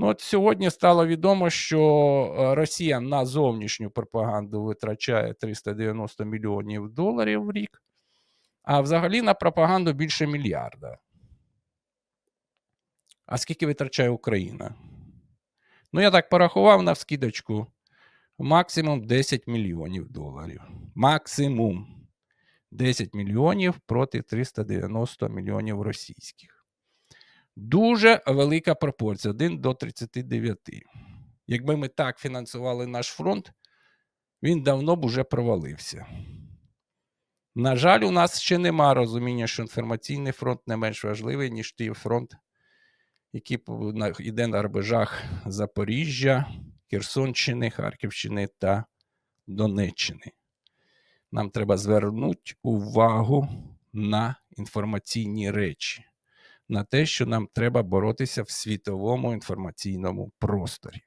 Ну, от сьогодні стало відомо, що е, Росія на зовнішню пропаганду витрачає 390 мільйонів доларів в рік, а взагалі на пропаганду більше мільярда. А скільки витрачає Україна? Ну, я так порахував на вскидочку. Максимум 10 мільйонів доларів. Максимум 10 мільйонів проти 390 мільйонів російських. Дуже велика пропорція 1 до 39. Якби ми так фінансували наш фронт, він давно б уже провалився. На жаль, у нас ще нема розуміння, що інформаційний фронт не менш важливий, ніж той фронт, який йде на рубежах Запоріжжя, Херсонщини, Харківщини та Донеччини. Нам треба звернути увагу на інформаційні речі, на те, що нам треба боротися в світовому інформаційному просторі.